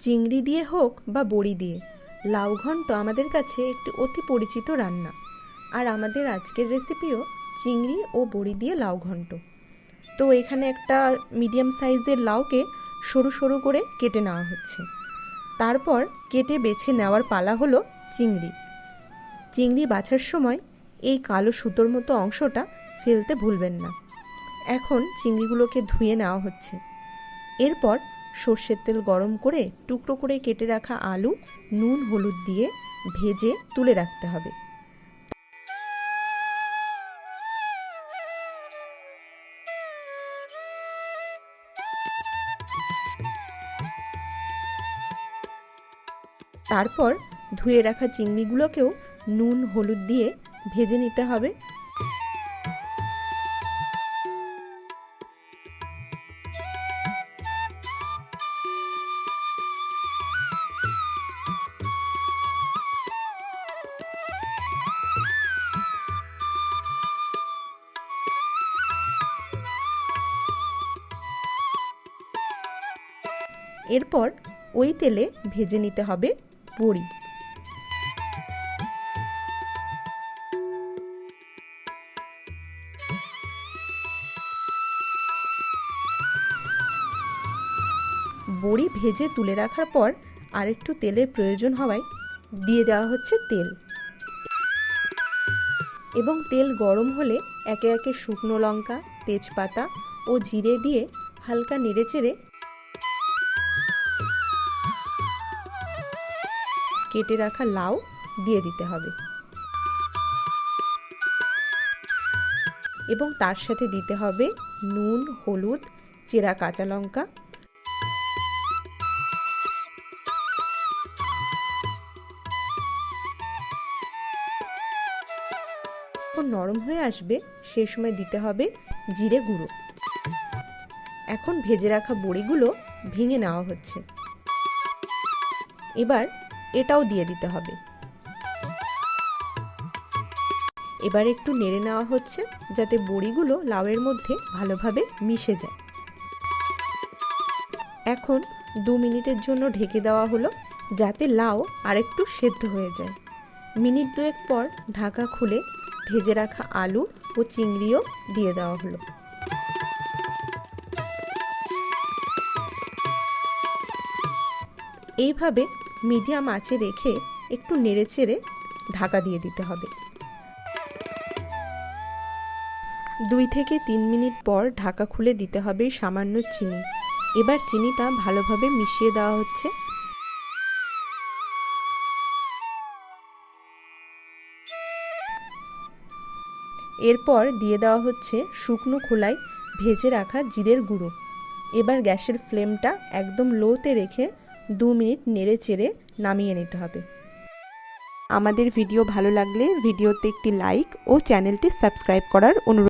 চিংড়ি দিয়ে হোক বা বড়ি দিয়ে লাউ ঘন্ট আমাদের কাছে একটি অতি পরিচিত রান্না। আর আমাদের আজকের রেসিপিও চিংড়ি ও বড়ি দিয়ে লাউ ঘন্ট তো এখানে একটা মিডিয়াম সাইজের লাউকে সরু সরু করে কেটে নেওয়া হচ্ছে। তারপর কেটে বেছে নেওয়ার পালা হলো চিংড়ি। চিংড়ি বাছার সময় এই কালো সুতোর মতো অংশটা ফেলতে ভুলবেন না। এখন চিংড়িগুলোকে ধুয়ে নেওয়া হচ্ছে। এরপর সর্ষের তেল গরম করে টুকরো করে কেটে রাখা আলু, নুন, হলুদ দিয়ে ভেজে তুলে রাখতে হবে। তারপর ধুয়ে রাখা চিংড়িগুলোকেও নুন, হলুদ দিয়ে ভেজে নিতে হবে। এরপর ওই তেলে ভেজে নিতে হবে বড়ি। বড়ি ভেজে তুলে রাখার পর আরেকটু তেলের প্রয়োজন হওয়ায় দিয়ে দেওয়া হচ্ছে তেল। এবং তেল গরম হলে একে একে শুকনো লঙ্কা, তেজপাতা ও জিরে দিয়ে হালকা নেড়েচেড়ে কেটে রাখা লাউ দিয়ে দিতে হবে। এবং তার সাথে দিতে হবে নুন, হলুদ, চেরা কাঁচা লঙ্কা। নরম হয়ে আসবে সেই সময় দিতে হবে জিরে গুঁড়ো। এখন ভেজে রাখা বড়িগুলো ভেঙে নেওয়া হচ্ছে। এবার এটাও দিয়ে দিতে হবে। এবার একটু নেড়ে নেওয়া হচ্ছে যাতে বড়িগুলো লাউয়ের মধ্যে ভালোভাবে মিশে যায়। এখন দু মিনিটের জন্য ঢেকে দেওয়া হলো যাতে লাউ আরেকটু সেদ্ধ হয়ে যায়। মিনিট দুয়েক পর ঢাকা খুলে ভেজে রাখা আলু ও চিংড়িও দিয়ে দেওয়া হলো। এইভাবে মিডিয়াম আঁচে রেখে একটু নেড়েচেড়ে ঢাকা দিয়ে দিতে হবে। দুই থেকে তিন মিনিট পর ঢাকা খুলে দিতে হবে সামান্য চিনি। এবার চিনিটা ভালোভাবে মিশিয়ে দেওয়া হচ্ছে। এরপর দিয়ে দেওয়া হচ্ছে শুকনো খোলায় ভেজে রাখা জিরের গুঁড়ো। এবার গ্যাসের ফ্লেমটা একদম লোতে রেখে দু মিনিট নেড়ে চেড়ে নামিয়ে নিতে হবে। আমাদের ভিডিও ভালো লাগলে ভিডিওতে একটি লাইক ও চ্যানেলটি সাবস্ক্রাইব করার অনুরোধ